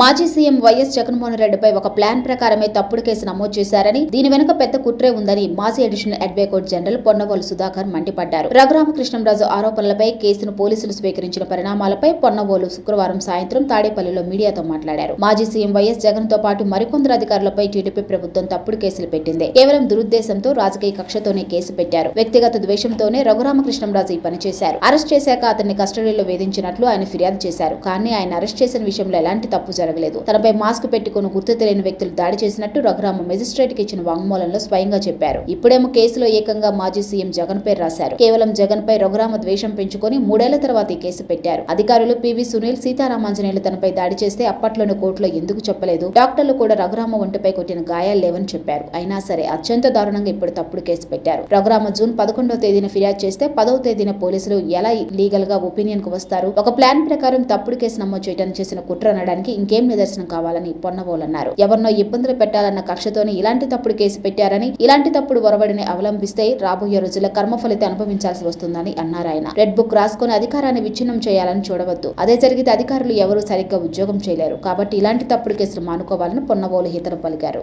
మాజీ CM YS Jaganmohan రెడ్డిపై ఒక ప్లాన్ ప్రకారమే తప్పుడు కేసు నమోదు చేశారని దీని వెనుక పెద్ద కుట్రే ఉందని మాజీ additional advocate general Ponnavolu Sudhakar మండిపడ్డారు. రఘురామకృష్ణంరాజు ఆరోపణలపై కేసును పోలీసులు స్వీకరించిన పరిణామాలపై పొన్నవోలు శుక్రవారం సాయంత్రం తాడేపల్లిలో మీడియాతో మాట్లాడారు. మాజీ సీఎం వైఎస్ జగన్తో పాటు మరికొందరు అధికారులపై టీడీపీ ప్రభుత్వం తప్పుడు కేసులు పెట్టింది. కేవలం దురుద్దేశంతో రాజకీయ కక్షతోనే కేసు పెట్టారు. వ్యక్తిగత ద్వేషంతోనే రఘురామకృష్ణంరాజు ఈ పని చేశారు. అరెస్ట్ చేశాక అతన్ని కస్టడీలో వేధించినట్లు ఆయన ఫిర్యాదు చేశారు. కానీ ఆయన అరెస్ట్ చేసిన విషయంలో ఎలాంటి తప్పు జరగలేదు. తనపై మాస్క్ పెట్టుకుని గుర్తు తెలియని వ్యక్తులు దాడి చేసినట్టు రఘురామ మెజిస్ట్రేట్కి ఇచ్చిన వాంగ్మూలంలో స్వయంగా చెప్పారు. ఇప్పుడేమో కేసులో ఏకంగా మాజీ సీఎం జగన్ పేరు రాశారు. కేవలం జగన్ పై రఘురామ ద్వేషం పెంచుకొని మూడేళ్ళ తర్వాత ఈ కేసు పెట్టారు. అధికారులు పివి సునీల్ సీతారామాంజనేయులు తనపై దాడి చేస్తే అప్పట్లోనే కోర్టులో ఎందుకు చెప్పలేదు? డాక్టర్లు కూడా రఘురామ ఒంటిపై కొట్టిన గాయాలు లేవని చెప్పారు. అయినా సరే అత్యంత దారుణంగా ఇప్పుడు తప్పుడు కేసు పెట్టారు. రఘురామ జూన్ పదకొండవ తేదీన ఫిర్యాదు చేస్తే పదవ తేదీన పోలీసులు ఎలా లీగల్గా ఒపీనియన్కు వస్తారు? ఒక ప్లాన్ ప్రకారం తప్పుడు కేసు నమోదు చేయడానికి చేసిన కుట్ర అనడానికి ఇంకే ఏం నిదర్శనం కావాలని పొన్నవోలు అన్నారు ఎవరినో ఇబ్బందులు పెట్టాలన్న కక్షతోని ఇలాంటి తప్పుడు కేసు పెట్టారని ఇలాంటి తప్పుడు ఒరవడిని అవలంబిస్తే రాబోయే రోజుల కర్మ ఫలితం అనుభవించాల్సి వస్తుందని అన్నారు ఆయన. రెడ్ బుక్ రాసుకుని అధికారాన్ని విచ్ఛిన్నం చేయాలని చూడవద్దు. అదే జరిగితే అధికారులు ఎవరూ సరిగ్గా ఉద్యోగం చేయలేరు. కాబట్టి ఇలాంటి తప్పుడు కేసులు మానుకోవాలని పొన్నవోలు హితరు పలికారు.